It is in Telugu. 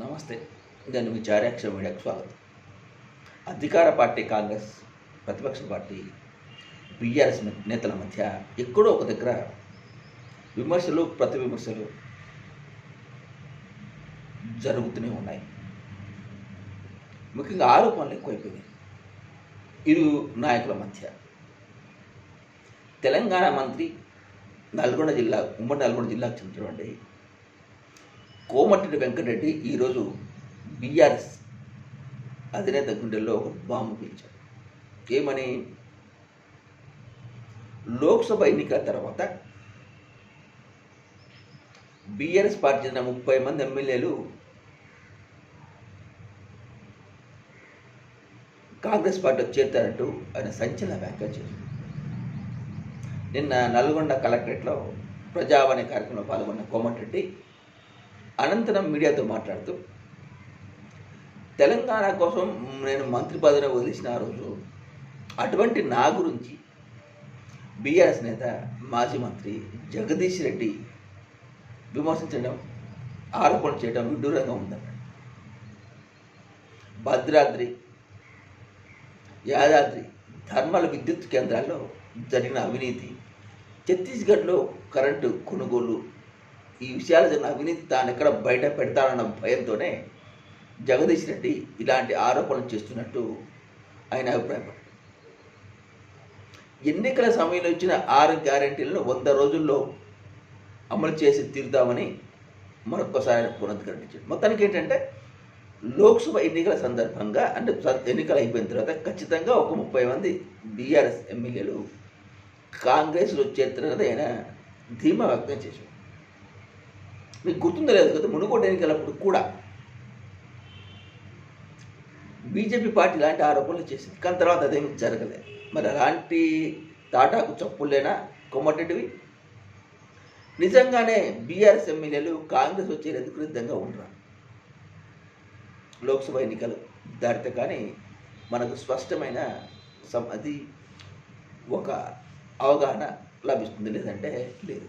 నమస్తే. నేను మీ చార్యాక్ష మీడియాకు స్వాగతం. అధికార పార్టీ కాంగ్రెస్ ప్రతిపక్ష పార్టీ బీఆర్ఎస్ నేతల మధ్య ఎక్కడో ఒక దగ్గర విమర్శలు ప్రతి విమర్శలు జరుగుతూనే ఉన్నాయి. ముఖ్యంగా ఆరోపణలు ఎక్కువైపోయినాయి ఇరు నాయకుల మధ్య. తెలంగాణ మంత్రి నల్గొండ జిల్లా ఉమ్మడి నల్గొండ జిల్లాకు చెందినటువంటి కోమటిరెడ్డి వెంకటరెడ్డి ఈరోజు బీఆర్ఎస్ అధినేత గుండెల్లో ఒక బాంబు పీల్చాడు. ఏమని? లోక్సభ ఎన్నికల తర్వాత బీఆర్ఎస్ పార్టీ చెందిన ముప్పై మంది ఎమ్మెల్యేలు కాంగ్రెస్ పార్టీలో చేరుతారంటూ ఆయన సంచలన వ్యాఖ్యలు చేశారు. నిన్న నల్గొండ కలెక్టరేట్లో ప్రజావాణి కార్యక్రమంలో పాల్గొన్న కోమటిరెడ్డి అనంతరం మీడియాతో మాట్లాడుతూ తెలంగాణ కోసం నేను మంత్రి పదవిని వదిలిసిన ఆ రోజు అటువంటి నా గురించి బీఆర్ఎస్ నేత మాజీ మంత్రి జగదీష్ రెడ్డి విమర్శించడం ఆరోపణ చేయడం విడ్డూరంగా ఉందన్నాడు. భద్రాద్రి యాదాద్రి థర్మల్ విద్యుత్ కేంద్రాల్లో జరిగిన అవినీతి ఛత్తీస్గఢ్లో కరెంటు కొనుగోలు ఈ విషయాలు జరిగిన అవినీతి తాను ఎక్కడ బయట పెడతానన్న భయంతోనే జగదీష్ రెడ్డి ఇలాంటి ఆరోపణలు చేస్తున్నట్టు ఆయన అభిప్రాయపడ్డారు ఎన్నికల సమయంలో ఇచ్చిన ఆరు గ్యారంటీలను వంద రోజుల్లో అమలు చేసి తీరుతామని మరొకసారి ఆయన పునరుద్ధరించాడు మొత్తానికి ఏంటంటే లోక్సభ ఎన్నికల సందర్భంగా అంటే ఎన్నికలు అయిపోయిన తర్వాత ఖచ్చితంగా ఒక ముప్పై మంది బీఆర్ఎస్ ఎమ్మెల్యేలు కాంగ్రెస్లో చేరుతున్నది ఆయన ధీమా వ్యక్తం చేశాడు. మీకు గుర్తుందో లేదు కదా మునుగోడు ఎన్నికలప్పుడు కూడా బీజేపీ పార్టీ ఇలాంటి ఆరోపణలు చేసింది. కానీ తర్వాత అదేమి జరగలేదు. మరి అలాంటి తాటాకు చప్పులేనా కొమ్మటెటివి నిజంగానే బీఆర్ఎస్ ఎమ్మెల్యేలు కాంగ్రెస్ వచ్చేందుకు సిద్ధంగా ఉండరు? లోక్సభ ఎన్నికలు దాటితే కానీ మనకు స్పష్టమైన అది ఒక అవగాహన లభిస్తుంది లేదంటే లేదు.